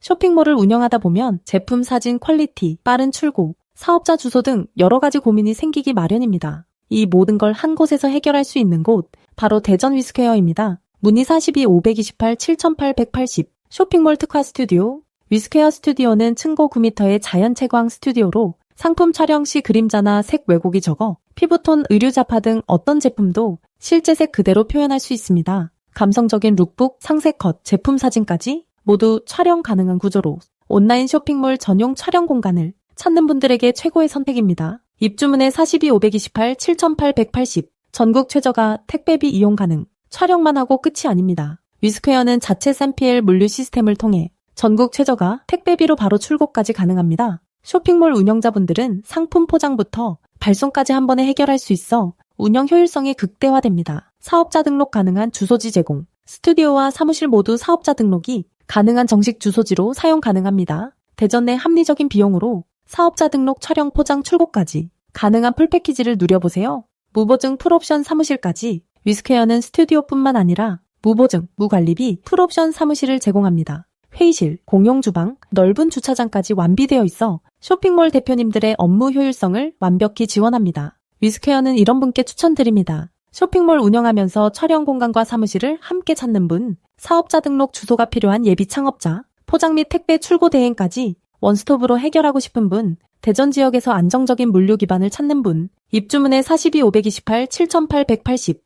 쇼핑몰을 운영하다 보면 제품 사진 퀄리티, 빠른 출고, 사업자 주소 등 여러 가지 고민이 생기기 마련입니다. 이 모든 걸 한 곳에서 해결할 수 있는 곳, 바로 대전 위스퀘어입니다. 문의 42 528 7880 쇼핑몰 특화 스튜디오 위스퀘어 스튜디오는 층고 9m의 자연 채광 스튜디오로 상품 촬영 시 그림자나 색 왜곡이 적어 피부톤, 의류자파 등 어떤 제품도 실제 색 그대로 표현할 수 있습니다. 감성적인 룩북, 상세 컷, 제품 사진까지 모두 촬영 가능한 구조로 온라인 쇼핑몰 전용 촬영 공간을 찾는 분들에게 최고의 선택입니다. 입주문에 42 528 7880 전국 최저가 택배비 이용 가능 촬영만 하고 끝이 아닙니다. 위스퀘어는 자체 샘피엘 물류 시스템을 통해 전국 최저가 택배비로 바로 출고까지 가능합니다. 쇼핑몰 운영자분들은 상품 포장부터 발송까지 한 번에 해결할 수 있어 운영 효율성이 극대화됩니다. 사업자 등록 가능한 주소지 제공, 스튜디오와 사무실 모두 사업자 등록이 가능한 정식 주소지로 사용 가능합니다. 대전 내 합리적인 비용으로 사업자 등록 촬영 포장 출고까지 가능한 풀패키지를 누려보세요. 무보증 풀옵션 사무실까지 위스퀘어는 스튜디오뿐만 아니라 무보증, 무관리비, 풀옵션 사무실을 제공합니다. 회의실, 공용 주방, 넓은 주차장까지 완비되어 있어 쇼핑몰 대표님들의 업무 효율성을 완벽히 지원합니다. 위스퀘어는 이런 분께 추천드립니다. 쇼핑몰 운영하면서 촬영 공간과 사무실을 함께 찾는 분, 사업자 등록 주소가 필요한 예비 창업자, 포장 및 택배 출고 대행까지 원스톱으로 해결하고 싶은 분, 대전 지역에서 안정적인 물류 기반을 찾는 분, 입주문에 42 528 7880